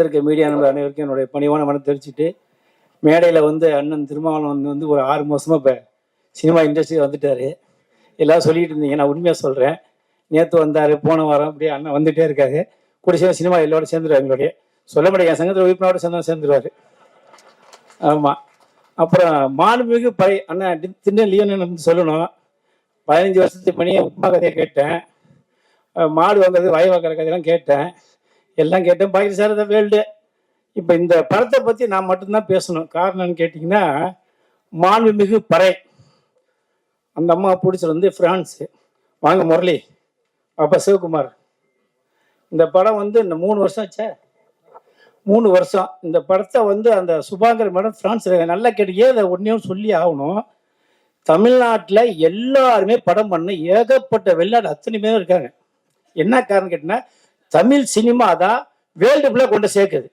இருக்க மீடியா நண்பர் அனைவருக்கும் என்னுடைய பணிவான மனம் தெரிவிச்சுட்டு மேடையில் வந்து அண்ணன் திருமாவளவன் வந்து ஒரு ஆறு மாசமா இப்போ சினிமா இண்டஸ்ட்ரி வந்துட்டாரு. எல்லாம் சொல்லிட்டு இருந்தீங்க நான் உண்மையாக சொல்கிறேன் நேற்று வந்தார் போன வாரம் அப்படியே அண்ணன் வந்துட்டே இருக்காரு. கூட சேர்ந்து சினிமா எல்லோரும் சேர்ந்துருவாங்க எங்களுடைய. சொல்ல முடியாது என் சங்கத்தில் உறுப்பினரோட சேர்ந்து சேர்ந்துருவார். ஆமாம் அப்புறம் மாண்புமிகு பழைய அண்ணன் தி- திண்ணை சொல்லணும். பதினஞ்சு வருஷத்துக்கு பணியை உப்மா கதையை கேட்டேன். மாடு வாங்குறது வய வாங்குற கதையெல்லாம் கேட்டேன். எல்லாம் கேட்டேன் பாக்கி சார் தான் வேல்டு. இப்போ இந்த படத்தை பற்றி நான் மட்டும்தான் பேசணும். காரணம்னு கேட்டிங்கன்னா மாண்புமிகு பறை. அந்த அம்மா பிடிச்சது வந்து ஃப்ரான்ஸு வாங்க முரளி. அப்பா சிவகுமார். இந்த படம் வந்து இந்த மூணு வருஷம் ஆச்சே. மூணு வருஷம். இந்த படத்தை வந்து அந்த சுபாங்கர் மேடம் ஃப்ரான்ஸில் நல்லா கேட்டு ஏன் அதை ஒன்றையும் சொல்லி ஆகணும்? தமிழ்நாட்டில் எல்லாருமே படம் பண்ண ஏகப்பட்ட வெளிநாடு அத்தனை பேரும் இருக்காங்க. என்ன காரணம் கேட்டிங்கன்னா தமிழ் சினிமா தான் வேர்ல்டு ஃபுல்லாக கொண்டு சேர்க்குது.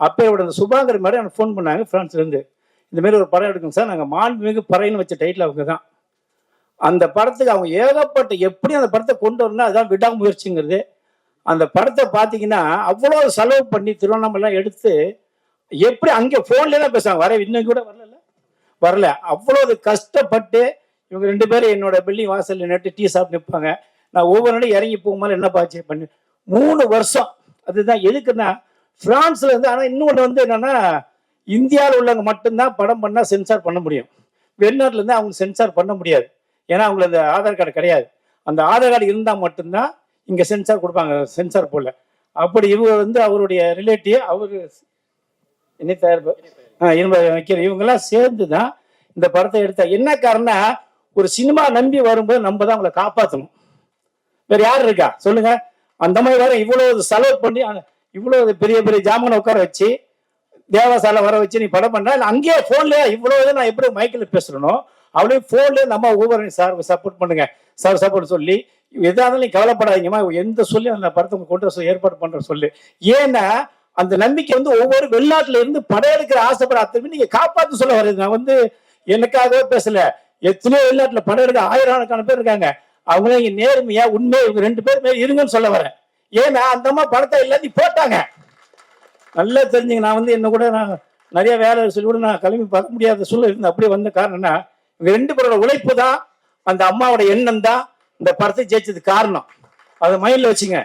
அப்போ அந்த சுபாகர் மேடம் எனக்கு ஃபோன் பண்ணாங்க ஃப்ரான்ஸ்லேருந்து இந்த மாதிரி ஒரு படம் எடுக்கணும் சார். நாங்கள் மாண்புமிகு பறைன்னு வச்ச டைட்டில் அவங்க தான். அந்த படத்துக்கு அவங்க ஏகப்பட்ட எப்படி அந்த படத்தை கொண்டு வரணும் அதுதான் விடாமுயற்சிங்கிறது. அந்த படத்தை பார்த்தீங்கன்னா அவ்வளோ செலவு பண்ணி திருவண்ணாமலாம் எடுத்து எப்படி அங்கே ஃபோன்லேயே தான் பேசுவாங்க வர இன்னும் கூட வரல வரல. அவ்வளோ கஷ்டப்பட்டு இவங்க ரெண்டு பேரும் என்னோட பில்டிங் வாசலில் நட்டு டீ சாப்பிட்டு நிற்பாங்க நான் ஒவ்வொரு நாளும் இறங்கி போகும்போது என்ன பாச்சு பண்ணி மூணு வருஷம். அதுதான் எதுக்குன்னா பிரான்ஸ்ல இருந்து ஆனால் இன்னொன்று வந்து என்னன்னா இந்தியாவில் உள்ளவங்க மட்டும்தான் படம் பண்ணால் சென்சார் பண்ண முடியும். வெளிநாட்டுல இருந்து அவங்க சென்சார் பண்ண முடியாது. ஏன்னா அவங்களுக்கு அந்த ஆதார் கார்டு கிடையாது. அந்த ஆதார் கார்டு இருந்தால் மட்டும்தான் இங்கே சென்சார் கொடுப்பாங்க. சென்சார் போல அப்படி இவங்க வந்து அவருடைய ரிலேட்டிவ் அவரு என்ன தயாரிப்பு வைக்கிற இவங்கெல்லாம் சேர்ந்து தான் இந்த படத்தை எடுத்தா. என்ன காரணம் ஒரு சினிமா நம்பி வரும்போது நம்ம தான் அவங்களை காப்பாற்றணும் வேற யார் இருக்கா? சொல்லுங்க. அந்த மாதிரி வர இவ்வளவு செலவு பண்ணி இவ்வளவு பெரிய பெரிய ஜாமனை உட்கார வச்சு தேவசாலை வர வச்சு நீ படம் பண்ணா அங்கேயே போன்லயே இவ்வளவு இது நான் எப்படி மைக்கில் பேசுகிறனோ அவளையும் போன்லயே நம்ம ஒவ்வொரு சார் சப்போர்ட் பண்ணுங்க. சார் சப்போர்ட் சொல்லி எதாக இருந்தாலும் நீ கவலைப்படாதீங்கம்மா எந்த சொல்லி அந்த படத்தை கொண்டு வர ஏற்பாடு பண்ற சொல்லு. ஏன்னா அந்த நம்பிக்கை வந்து ஒவ்வொரு வெளிநாட்டுல இருந்து படையெடுக்கிற ஆசைப்பட அத்தனை நீங்க காப்பாத்து சொல்ல வருது நான் வந்து எனக்காகவே பேசல. எத்தனையோ வெளிநாட்டுல படையெடுக்க ஆயிரக்கணக்கான பேர் இருக்காங்க. அவங்களே நேர்மையா உண்மை இவங்க ரெண்டு பேர் இருங்கன்னு சொல்ல வரேன். ஏன்னா அந்த அம்மா பணத்தை எல்லாத்தையும் போட்டாங்க. நல்லா தெரிஞ்சுங்க நான் வந்து என்ன கூட நான் நிறைய வேலை சொல்லி கூட நான் கிளம்பி பார்க்க முடியாத சூழ்நிலை இருந்து அப்படியே வந்த காரணம்னா இவங்க ரெண்டு பேரோட உழைப்பு தான் அந்த அம்மாவோட எண்ணம் தான் இந்த படத்தை ஜெயிச்சதுக்கு காரணம். அதை மைண்டில் வச்சுங்க.